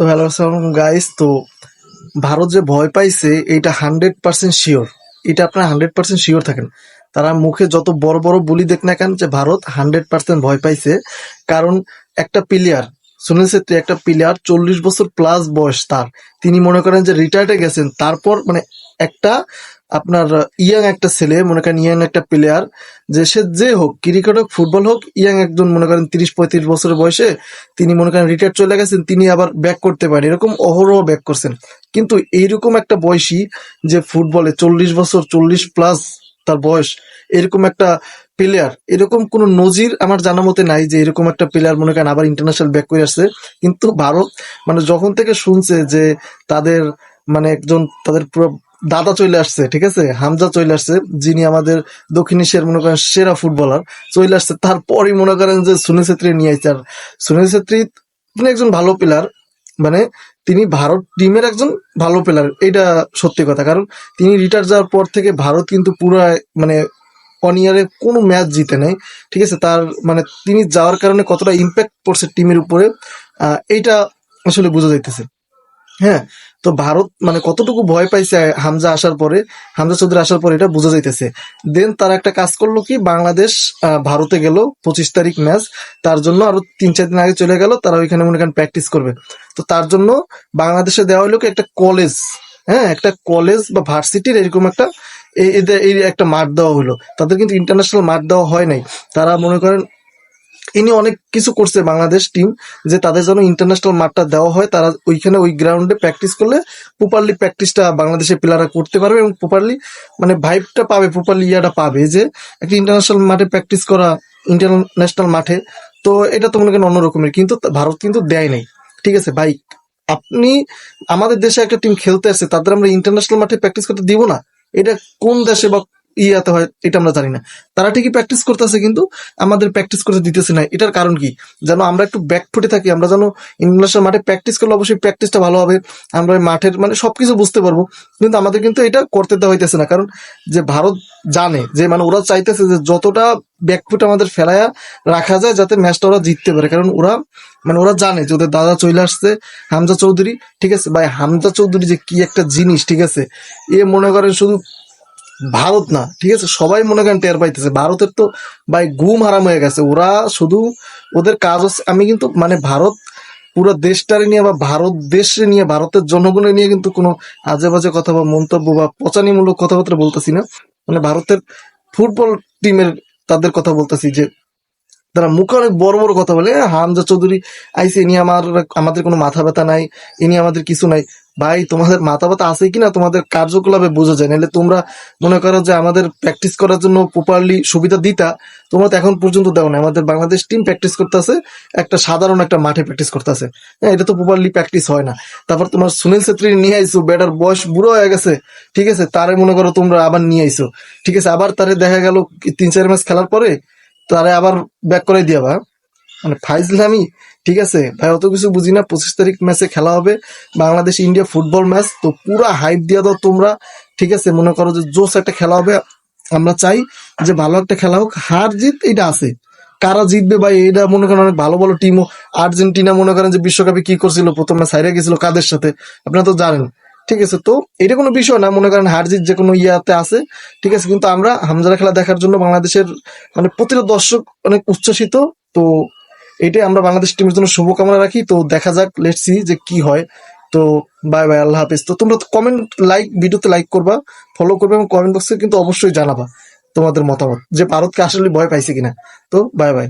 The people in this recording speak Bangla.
তো হ্যালো, আসসালাম গাইস তো ভারত যে ভয় পাইছে এটা হান্ড্রেড পার্সেন্ট শিওর এটা আপনার হান্ড্রেড পার্সেন্ট শিওর থাকেন। তারা মুখে যত বড় বড় বলি দেখ না কেন যে ভারত হান্ড্রেড পার্সেন্ট ভয় পাইছে। কারণ একটা প্লেয়ার সুনীল ছেত্রী একটা প্লেয়ার চল্লিশ বছর প্লাস বয়স তার। তিনি মনে করেন যে রিটায়ার্ডে গেছেন। তারপর মানে একটা আপনার ইয়াং একটা ছেলে, মনে করেন ইয়াং একটা প্লেয়ার যে সে যে হোক ক্রিকেট হোক ফুটবল হোক, ইয়াং একজন মনে করেন তিরিশ, পঁয়ত্রিশ বছরের বয়সে, তিনি মনে করেন রিটায়ার চলে গেছেন, তিনি আবার ব্যাক করতে পারেন। এরকম অহরহ ব্যাক করছেন। কিন্তু এইরকম একটা বয়সী যে ফুটবলে চল্লিশ বছর, চল্লিশ প্লাস তার বয়স, এরকম একটা প্লেয়ার এরকম কোনো নজির আমার জানা মতে নাই যে এরকম একটা প্লেয়ার মনে করেন আবার ইন্টারন্যাশনাল ব্যাক করে আসছে। কিন্তু ভারত মানে যখন থেকে শুনছে যে তাদের মানে একজন তাদের দাদা চলে আসছে, ঠিক আছে? হামজা চলে আসছে, যিনি আমাদের দক্ষিণ এশিয়ার মনে করেন সেরা ফুটবলার, চলে আসছে। তারপরই মনে করেন যে সুনীল ছেত্রী নিয়ে আসছে আর সুনীল ছেত্রী তিনি একজন ভালো প্লেয়ার মানে তিনি ভারত টিমের একজন ভালো প্লেয়ার এটা সত্যি কথা। কারণ তিনি রিটায়ার যাওয়ার পর থেকে ভারত কিন্তু পুরো মানে ওয়ান ইয়ারে কোনো ম্যাচ জিতে নেই, ঠিক আছে? তার মানে তিনি যাওয়ার কারণে কতটা ইম্প্যাক্ট পড়ছে টিমের উপরে এইটা আসলে বোঝা যাইতেছে। হ্যাঁ তো ভারত মানে কতটুকু ভয় পাইছে হামজা আসার পরে, হামজা চৌধুরী আসার পরে এটা বোঝা যাইতেছে। দেন তারা একটা কাজ করল কি, বাংলাদেশ ভারতে গেল পঁচিশ তারিখ ম্যাচ, তার জন্য আরও তিন চার দিন আগে চলে গেল, তারা ওইখানে মনে করেন প্র্যাকটিস করবে। তো তার জন্য বাংলাদেশে দেওয়া হলো কি, একটা কলেজ হ্যাঁ একটা কলেজ বা ভার্সিটির এরকম একটা এই একটা মাঠ দেওয়া হলো। তাদের কিন্তু ইন্টারন্যাশনাল মাঠ দেওয়া হয় নাই। তারা মনে করেন ইনি অনেক কিছু করছে বাংলাদেশ টিম যে তাদের জন্য ইন্টারন্যাশনাল মাঠটা দেওয়া হয়, তারা ওইখানে ওই গ্রাউন্ডে প্র্যাকটিস করলে প্রপারলি প্র্যাকটিসটা বাংলাদেশের প্লেয়াররা করতে পারবে এবং প্রপারলি মানে ভাইবটা পাবে প্রপারলি ইয়াটা পাবে যে একটা ইন্টারন্যাশনাল মাঠে প্র্যাকটিস করা ইন্টারন্যাশনাল মাঠে। তো এটা তো মনে করেন অন্য রকমের কিন্তু ভারত কিন্তু দেয় নাই। ঠিক আছে, ভাই, আপনি আমাদের দেশে একটা টিম খেলতে আসছে, তাদের আমরা ইন্টারন্যাশনাল মাঠে প্র্যাকটিস করতে দিব না। এটা কোন দেশে বা ইয়াতে হয়, এটা আমরা জানি না। তারা ঠিকই প্র্যাকটিস করতেছে কিন্তু আমাদের প্র্যাকটিস করতে দিতেছে না এটার কারণ কি? যেন আমরা একটু ব্যাক ফুটে থাকি, আমরা যেন ইন্টারন্যাশনাল মাঠে প্র্যাকটিস করলে অবশ্যই প্র্যাকটিসটা ভালো হবে, আমরা মাঠের মানে সবকিছু বুঝতে পারব। কিন্তু আমাদের কিন্তু এটা করতে দেওয়া হইতেছে না। কারণ যে ভারত জানে, যে মানে ওরা চাইতেছে যে যতটা ব্যাকফুট আমাদের ফেলায়া রাখা যায়, যাতে ম্যাচটা ওরা জিততে পারে। কারণ ওরা মানে ওরা জানে যে ওদের দাদা চলে আসছে, হামজা চৌধুরী, ঠিক আছে? ভাই, হামজা চৌধুরী যে কি একটা জিনিস, ঠিক আছে? এ মনে করেন শুধু ভারত না ঠিক আছে? সবাই মনে করেন টের পাইতেছে। ভারতের তো ভাই গুম হারাম হয়ে গেছে। ওরা শুধু ওদের কাজ হচ্ছে আমি কিন্তু মানে ভারত পুরো দেশটারে নিয়ে বা ভারত দেশে নিয়ে ভারতের জনগণের নিয়ে কিন্তু কোনো আজে বাজে কথা বা মন্তব্য বা পচানিমূলক কথাবার্তা বলতেছি না। মানে ভারতের ফুটবল টিমের তাদের কথা বলতেছি যে তারা মুখে অনেক বড় বড় কথা বলে "এ, হামজা চৌধুরী আইসে ইনি আমার আমাদের কোনো মাথা ব্যথা নাই ইনি আমাদের কিছু নাই। ভাই, তোমাদের মাথা ব্যথা আছে কিনা তোমাদের কার্যকলাপে বোঝা যায়। নাহলে তোমরা মনে করো যে আমাদের প্র্যাকটিস করার জন্য প্রপারলি সুবিধা দিতা, তোমরা তো এখন পর্যন্ত দাও না আমাদের বাংলাদেশ টিম প্র্যাকটিস করতেছে, একটা সাধারণ একটা মাঠে প্র্যাকটিস করতেছে। হ্যাঁ এটা তো প্রপারলি প্র্যাকটিস হয় না। তারপর তোমার সুনীল ছেত্রী নিয়ে আইসো ব্যাটার বয়স বুড়ো হয়ে গেছে, ঠিক আছে? তারে মনে করো তোমরা আবার নিয়ে আইসো ঠিক আছে? আবার তারে দেখা গেল তিন চার ম্যাচ খেলার পরে, তারে আবার ব্যাক করে দিয়া বা। মানে ফাইজলামি ঠিক আছে? ভাই, অত কিছু বুঝি না। পঁচিশ তারিখ ম্যাচে খেলা হবে। বাংলাদেশ ইন্ডিয়া ফুটবল ম্যাচ তো পুরো হাইপ দিয়ে দাও তোমরা। ঠিক আছে? মনে করো যে জোস একটা খেলা হবে। আমরা চাই যে ভালো একটা খেলা হোক। হার জিত এটা আছে। কারা জিতবে ভাই এটা মনে করেন অনেক ভালো ভালো টিমও আর্জেন্টিনা মনে করেন যে বিশ্বকাপে কি করছিল? প্রথমে সাইরে গেছিল কাদের সাথে? আপনারা তো জানেন। ঠিক আছে? তো এটা কোনো বিষয় না। মনে করেন হার জিত যে কোনো ইয়াতে আছে। ঠিক আছে? কিন্তু আমরা হামজারা খেলা দেখার জন্য বাংলাদেশের মানে প্রতিটা দর্শক অনেক উচ্ছ্বসিত। তো এটাই আমরা বাংলাদেশ টিমের জন্য শুভকামনা রাখি। তো দেখা যাক লেট সি যে কি হয়। তো বাই বাই আল্লাহ হাফিজ। তো তোমরা কমেন্ট লাইক ভিডিওতে লাইক করবা ফলো করবে এবং কমেন্ট বক্সে কিন্তু অবশ্যই জানাবা তোমাদের মতামত, যে ভারতকে আসলে ভয় পাইছে কিনা। তো বাই বাই